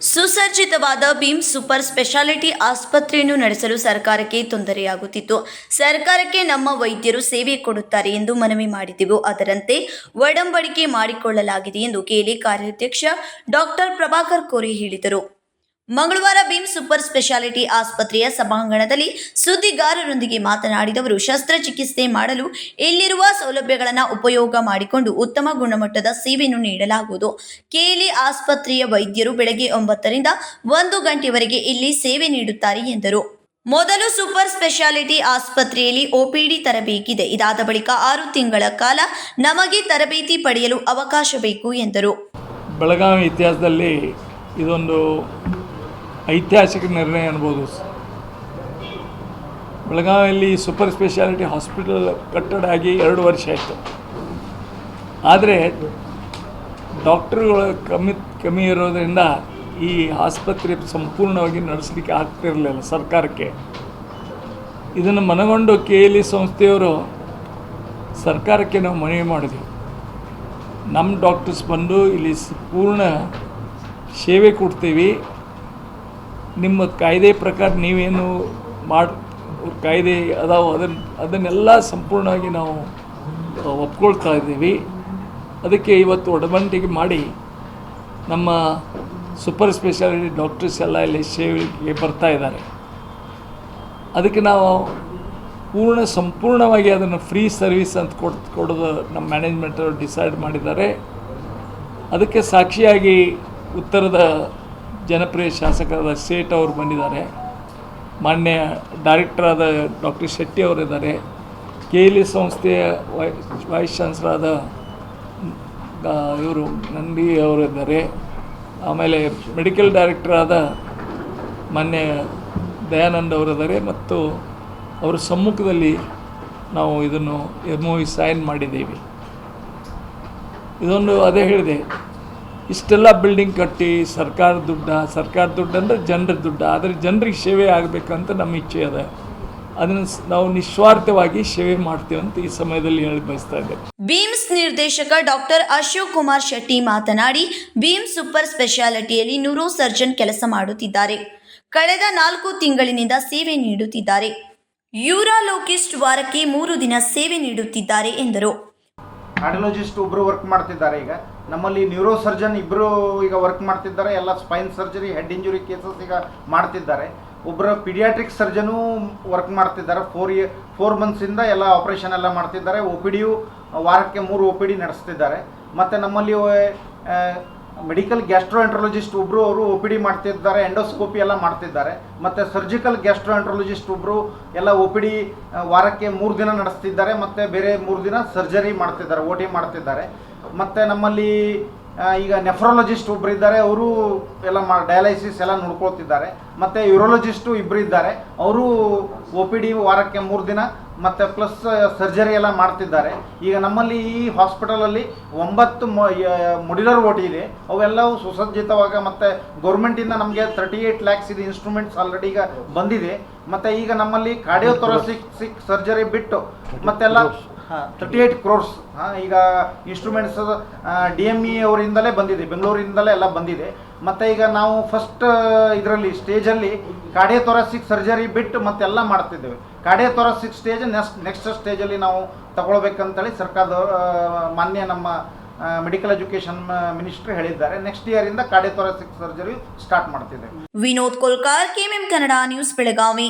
ಸುಸಜ್ಜಿತವಾದ Bhim super speciality ಆಸ್ಪತ್ರೆಯನ್ನು ನಡೆಸಲು ಸರ್ಕಾರಕ್ಕೆ ತೊಂದರೆಯಾಗುತ್ತಿತ್ತು. ಸರ್ಕಾರಕ್ಕೆ ನಮ್ಮ ವೈದ್ಯರು ಸೇವೆ ಕೊಡುತ್ತಾರೆ ಎಂದು ಮನವಿ ಮಾಡಿದೆವು. ಅದರಂತೆ ಒಡಂಬಡಿಕೆ ಮಾಡಿಕೊಳ್ಳಲಾಗಿದೆ ಎಂದು ಕೇಳಿ ಕಾರ್ಯಾಧ್ಯಕ್ಷ ಡಾಕ್ಟರ್ ಪ್ರಭಾಕರ್ ಕೋರಿ ಹೇಳಿದರು. ಮಂಗಳವಾರ ಭೀಮ್ ಸೂಪರ್ ಸ್ಪೆಷಾಲಿಟಿ ಆಸ್ಪತ್ರೆಯ ಸಭಾಂಗಣದಲ್ಲಿ ಸುದ್ದಿಗಾರರೊಂದಿಗೆ ಮಾತನಾಡಿದವರು ಶಸ್ತ್ರಚಿಕಿತ್ಸೆ ಮಾಡಲು ಇಲ್ಲಿರುವ ಸೌಲಭ್ಯಗಳನ್ನು ಉಪಯೋಗ ಮಾಡಿಕೊಂಡು ಉತ್ತಮ ಗುಣಮಟ್ಟದ ಸೇವೆಯನ್ನು ನೀಡಲಾಗುವುದು. ಕೆಎಲ್ಇ ಆಸ್ಪತ್ರೆಯ ವೈದ್ಯರು ಬೆಳಗ್ಗೆ ಒಂಬತ್ತರಿಂದ ಒಂದು ಗಂಟೆವರೆಗೆ ಇಲ್ಲಿ ಸೇವೆ ನೀಡುತ್ತಾರೆ ಎಂದರು. ಮೊದಲು ಸೂಪರ್ ಸ್ಪೆಷಾಲಿಟಿ ಆಸ್ಪತ್ರೆಯಲ್ಲಿ ಒಪಿಡಿ ತರಬೇಕಿದೆ. ಇದಾದ ಬಳಿಕ ಆರು ತಿಂಗಳ ಕಾಲ ನಮಗೆ ತರಬೇತಿ ಪಡೆಯಲು ಅವಕಾಶ ಬೇಕು ಎಂದರು. ಬೆಳಗಾವಿ ಇತಿಹಾಸದಲ್ಲಿ ಇದೊಂದು ಐತಿಹಾಸಿಕ ನಿರ್ಣಯ ಅನ್ಬೋದು. ಬೆಳಗಾವಿಯಲ್ಲಿ ಸೂಪರ್ ಸ್ಪೆಷಾಲಿಟಿ ಹಾಸ್ಪಿಟಲ್ ಕಟ್ಟಡ ಆಗಿ ಎರಡು ವರ್ಷ ಆಯಿತು. ಆದರೆ ಡಾಕ್ಟ್ರುಗಳು ಕಮ್ಮಿ ಕಮ್ಮಿ ಇರೋದರಿಂದ ಈ ಆಸ್ಪತ್ರೆ ಸಂಪೂರ್ಣವಾಗಿ ನಡೆಸಲಿಕ್ಕೆ ಆಗ್ತಿರಲಿಲ್ಲ ಸರ್ಕಾರಕ್ಕೆ. ಇದನ್ನು ಮನಗೊಂಡು ಕೆ ಎಲ್ ಇ ಸಂಸ್ಥೆಯವರು ಸರ್ಕಾರಕ್ಕೆ ನಾವು ಮನವಿ ಮಾಡಿದ್ವಿ. ನಮ್ಮ ಡಾಕ್ಟರ್ಸ್ ಬಂದು ಇಲ್ಲಿ ಪೂರ್ಣ ಸೇವೆ ಕೊಡ್ತೀವಿ. ನಿಮ್ಮ ಕಾಯ್ದೆ ಪ್ರಕಾರ ನೀವೇನು ಮಾಡಿ, ಕಾಯ್ದೆ ಅದಾವೆ ಅದನ್ನು ಅದನ್ನೆಲ್ಲ ಸಂಪೂರ್ಣವಾಗಿ ನಾವು ಒಪ್ಕೊಳ್ತಾ ಇದ್ದೀವಿ. ಅದಕ್ಕೆ ಇವತ್ತು ಒಡಬಂಟಿಗೆ ಮಾಡಿ ನಮ್ಮ ಸೂಪರ್ ಸ್ಪೆಷಾಲಿಟಿ ಡಾಕ್ಟರ್ಸ್ ಎಲ್ಲ ಇಲ್ಲಿ ಸೇವೆಗೆ ಬರ್ತಾ ಇದ್ದಾರೆ. ಅದಕ್ಕೆ ನಾವು ಪೂರ್ಣ, ಸಂಪೂರ್ಣವಾಗಿ ಅದನ್ನು ಫ್ರೀ ಸರ್ವಿಸ್ ಅಂತ ಕೊಡ್, ಕೊಡೋದು ನಮ್ಮ ಮ್ಯಾನೇಜ್ಮೆಂಟವರು ಡಿಸೈಡ್ ಮಾಡಿದ್ದಾರೆ. ಅದಕ್ಕೆ ಸಾಕ್ಷಿಯಾಗಿ ಉತ್ತರದ ಜನಪ್ರಿಯ ಶಾಸಕರಾದ ಸೇಠ್ ಅವರು ಬಂದಿದ್ದಾರೆ. ಮಾನ್ಯ ಡೈರೆಕ್ಟರ್ ಆದ ಡಾಕ್ಟರ್ ಶೆಟ್ಟಿ ಅವರಿದ್ದಾರೆ. ಕೆ ಎಲ್ ಇ ಸಂಸ್ಥೆಯ ವೈ, ವೈಸ್ ಚಾನ್ಸಲರ್ ಆದ ಇವರು ನಂದಿ ಅವರಿದ್ದಾರೆ. ಆಮೇಲೆ ಮೆಡಿಕಲ್ ಡೈರೆಕ್ಟರ್ ಆದ ಮಾನ್ಯ ದಯಾನಂದ್ ಅವರಿದ್ದಾರೆ ಮತ್ತು ಅವರ ಸಮ್ಮುಖದಲ್ಲಿ ನಾವು ಇದನ್ನು ಎಂ ಸೈನ್ ಮಾಡಿದ್ದೀವಿ. ಇದೊಂದು ಅದೇ ಹೇಳಿದೆ ಇಷ್ಟೆಲ್ಲ ಬಿಲ್ಡಿಂಗ್ ಕಟ್ಟಿ ಸರ್ಕಾರ ದುಡ್ಡ ಸರ್ಕಾರ ದುಡ್ಡು ಅಂದರೆ ಜನರ ದುಡ್ಡ. ಆದರೆ ಜನರಿಗೆ ಸೇವೆ ಆಗಬೇಕಂತ ನಮ್ಮ ಇಚ್ಛೆ ಅದ ಅದನ್ನು ನಾವು ನಿಸ್ವಾರ್ಥವಾಗಿ ಸೇವೆ ಮಾಡ್ತೇವೆ ಅಂತ ಈ ಸಮಯದಲ್ಲಿ ಹೇಳಿ ಬಯಸ್ತಾ ಇದ್ದೆ ಬೀಮ್ಸ್ ನಿರ್ದೇಶಕ ಡಾಕ್ಟರ್ ಅಶೋಕ್ ಕುಮಾರ್ ಶೆಟ್ಟಿ ಮಾತನಾಡಿ ಬೀಮ್ಸ್ ಸೂಪರ್ ಸ್ಪೆಷಾಲಿಟಿಯಲ್ಲಿ ನ್ಯೂರೋ ಸರ್ಜನ್ ಕೆಲಸ ಮಾಡುತ್ತಿದ್ದಾರೆ. ಕಳೆದ ನಾಲ್ಕು ತಿಂಗಳಿನಿಂದ ಸೇವೆ ನೀಡುತ್ತಿದ್ದಾರೆ. ಯೂರಾಲೋಕಿಸ್ಟ್ ವಾರಕ್ಕೆ ಮೂರು ದಿನ ಸೇವೆ ನೀಡುತ್ತಿದ್ದಾರೆ ಎಂದರು. ಕಾರ್ಡಿಯೋಲಜಿಸ್ಟ್ ಒಬ್ಬರು ವರ್ಕ್ ಮಾಡ್ತಿದ್ದಾರೆ ಈಗ. ನಮ್ಮಲ್ಲಿ ನ್ಯೂರೋ ಸರ್ಜನ್ ಇಬ್ಬರು ಈಗ ವರ್ಕ್ ಮಾಡ್ತಿದ್ದಾರೆ, ಎಲ್ಲ spine surgery head injury cases ಈಗ ಮಾಡ್ತಿದ್ದಾರೆ. ಒಬ್ಬರು ಪಿಡಿಯಾಟ್ರಿಕ್ ಸರ್ಜನು ವರ್ಕ್ ಮಾಡ್ತಿದ್ದಾರೆ ಫೋರ್ ಇಯರ್ ಫೋರ್ ಮಂತ್ಸಿಂದ ಎಲ್ಲ ಆಪರೇಷನ್ ಎಲ್ಲ ಮಾಡ್ತಿದ್ದಾರೆ. ಒ ಪಿ ಡಿಯು ವಾರಕ್ಕೆ ಮೂರು ಒ ಪಿ ಡಿ ನಡೆಸ್ತಿದ್ದಾರೆ. ಮತ್ತು ನಮ್ಮಲ್ಲಿ ಮೆಡಿಕಲ್ ಗ್ಯಾಸ್ಟ್ರೋಎಂಟ್ರಾಲಜಿಸ್ಟ್ ಒಬ್ಬರು ಅವರು ಒ ಪಿ ಡಿ ಮಾಡ್ತಿದ್ದಾರೆ ಎಂಡೋಸ್ಕೋಪಿ ಎಲ್ಲ ಮಾಡ್ತಿದ್ದಾರೆ. ಮತ್ತು ಸರ್ಜಿಕಲ್ ಗ್ಯಾಸ್ಟ್ರೋಎಂಟ್ರಾಲಜಿಸ್ಟ್ ಒಬ್ಬರು ಎಲ್ಲ ಒ ಪಿ ಡಿ ವಾರಕ್ಕೆ ಮೂರು ದಿನ ನಡೆಸ್ತಿದ್ದಾರೆ, ಮತ್ತು ಬೇರೆ ಮೂರು ದಿನ ಸರ್ಜರಿ ಮಾಡ್ತಿದ್ದಾರೆ ಓ ಟಿ ಮಾಡ್ತಿದ್ದಾರೆ. ಮತ್ತು ನಮ್ಮಲ್ಲಿ ಈಗ ನೆಫ್ರಾಲಜಿಸ್ಟ್ ಒಬ್ಬರು ಇದ್ದಾರೆ, ಅವರು ಎಲ್ಲ ಮಾ ಡಯಾಲಿಸಿಸ್ ಎಲ್ಲ ನೋಡ್ಕೊಳ್ತಿದ್ದಾರೆ. ಮತ್ತು ಯುರೋಲಜಿಸ್ಟು ಇಬ್ಬರು ಇದ್ದಾರೆ. ಅವರು ಒ ಪಿ ಡಿ ವಾರಕ್ಕೆ ಮೂರು ದಿನ, ಮತ್ತು ಪ್ಲಸ್ ಸರ್ಜರಿ ಎಲ್ಲ ಮಾಡ್ತಿದ್ದಾರೆ. ಈಗ ನಮ್ಮಲ್ಲಿ ಈ ಹಾಸ್ಪಿಟಲಲ್ಲಿ ಒಂಬತ್ತು ಮೊಡ್ಯುಲರ್ ಓಟಿ ಇದೆ. ಅವೆಲ್ಲವೂ ಸುಸಜ್ಜಿತವಾಗ ಮತ್ತು ಗೌರ್ಮೆಂಟಿಂದ ನಮಗೆ ತರ್ಟಿ ಏಯ್ಟ್ ಲ್ಯಾಕ್ಸ್ ಇದು ಇನ್ಸ್ಟ್ರೂಮೆಂಟ್ಸ್ ಆಲ್ರೆಡಿ ಈಗ ಬಂದಿದೆ. ಮತ್ತು ಈಗ ನಮ್ಮಲ್ಲಿ ಕಾರ್ಡಿಯೋಥೊರಸಿಕ್ ಸಿಕ್ ಸರ್ಜರಿ ಬಿಟ್ಟು, ಮತ್ತೆಲ್ಲ ತರ್ಟಿ ಏಯ್ಟ್ ಕ್ರೋರ್ಸ್ ಈಗ ಇನ್ಸ್ಟ್ರೂಮೆಂಟ್ಸ್ ಡಿ ಎಂ ಇ ಅವರಿಂದಲೇ ಬಂದಿದೆ ಬೆಂಗಳೂರಿಂದಲೇ ಎಲ್ಲ ಬಂದಿದೆ. ಮತ್ತು ಈಗ ನಾವು ಫಸ್ಟ್ ಇದರಲ್ಲಿ ಸ್ಟೇಜಲ್ಲಿ ಕಾರ್ಡಿಯೋಥೊರಾಸಿಕ್ ಸರ್ಜರಿ ಬಿಟ್ಟು ಮತ್ತೆಲ್ಲ ಮಾಡ್ತಿದ್ದೇವೆ. ಕಾರ್ಡಿಯೋಥೊರಾಸಿಕ್ ಸ್ಟೇಜ್ ನೆಕ್ಸ್ಟ್ ನೆಕ್ಸ್ಟ್ ಸ್ಟೇಜಲ್ಲಿ ನಾವು ತಗೊಳ್ಬೇಕಂತೇಳಿ ಸರ್ಕಾರದ ಮಾನ್ಯ ನಮ್ಮ ಮೆಡಿಕಲ್ ಎಜುಕೇಶನ್ ಮಿನಿಸ್ಟರ್ ಹೇಳಿದ್ದಾರೆ. ನೆಕ್ಸ್ಟ್ ಇಯರ್ ಇಂದ ಸಿಕ್ಸ್ ಸರ್ಜರಿ ಸ್ಟಾರ್ಟ್ ಮಾಡ್ತಿದೆ ವಿನೋದ್ ಕೋಲ್ಕಾರ್ ಕೆಎಂಎಂ ಕನ್ನಡ ನ್ಯೂಸ್ ಬೆಳಗಾವಿ.